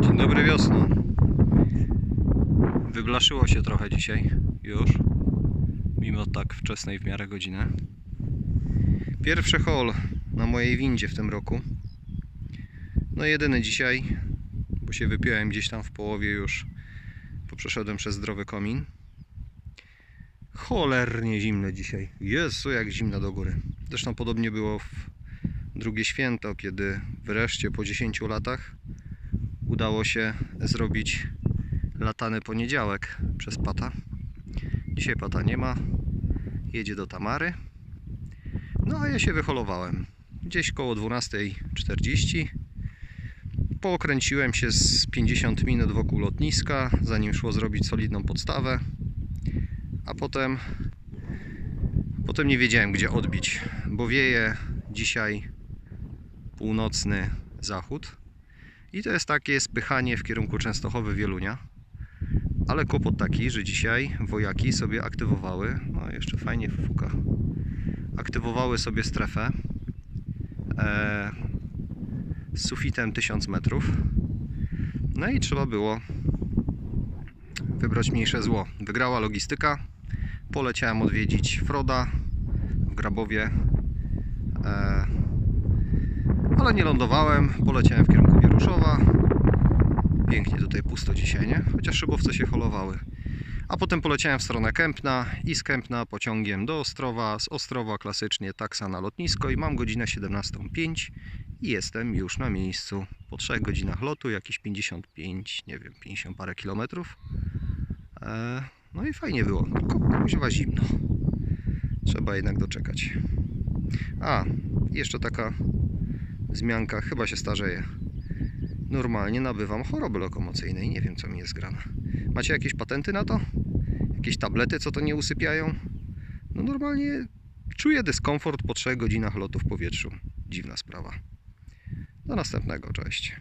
Dzień dobry wiosno. Wyblaszyło się trochę dzisiaj już. Mimo tak wczesnej w miarę godziny. Pierwszy hol na mojej windzie w tym roku. No jedyny dzisiaj, bo się wypiłem gdzieś tam w połowie już, bo przeszedłem przez zdrowy komin. Cholernie zimno dzisiaj. Jezu, jak zimno do góry. Zresztą podobnie było w drugie święto, kiedy wreszcie po 10 latach udało się zrobić latany poniedziałek przez Pata. Dzisiaj Pata nie ma. Jedzie do Tamary. No a ja się wyholowałem. Gdzieś koło 12.40. Pookręciłem się z 50 minut wokół lotniska, zanim szło zrobić solidną podstawę. A potem potem nie wiedziałem gdzie odbić, bo wieje dzisiaj północny zachód. I to jest takie spychanie w kierunku Częstochowy Wielunia. Ale kłopot taki, że dzisiaj wojaki sobie aktywowały, no jeszcze fajnie fuka, aktywowały sobie strefę e, z sufitem 1000 metrów. No i trzeba było wybrać mniejsze zło. Wygrała logistyka. Poleciałem odwiedzić Froda w Grabowie. E, ale nie lądowałem, poleciałem w kierunku Wieruszowa. Pięknie tutaj pusto dzisiaj, nie? Chociaż szybowce się holowały. A potem poleciałem w stronę Kępna i z Kępna pociągiem do Ostrowa, z Ostrowa klasycznie taksa na lotnisko i mam godzinę 17.05 i jestem już na miejscu. Po 3 godzinach lotu, jakieś 55, nie wiem, 50 parę kilometrów. E, no i fajnie było, tylko kuźwa zimno. Trzeba jednak doczekać. A, jeszcze taka zmianka, chyba się starzeje. Normalnie nabywam choroby lokomocyjnej, nie wiem co mi jest grane. Macie jakieś patenty na to? Jakieś tablety, co to nie usypiają? No normalnie czuję dyskomfort po 3 godzinach lotu w powietrzu. Dziwna sprawa. Do następnego, cześć.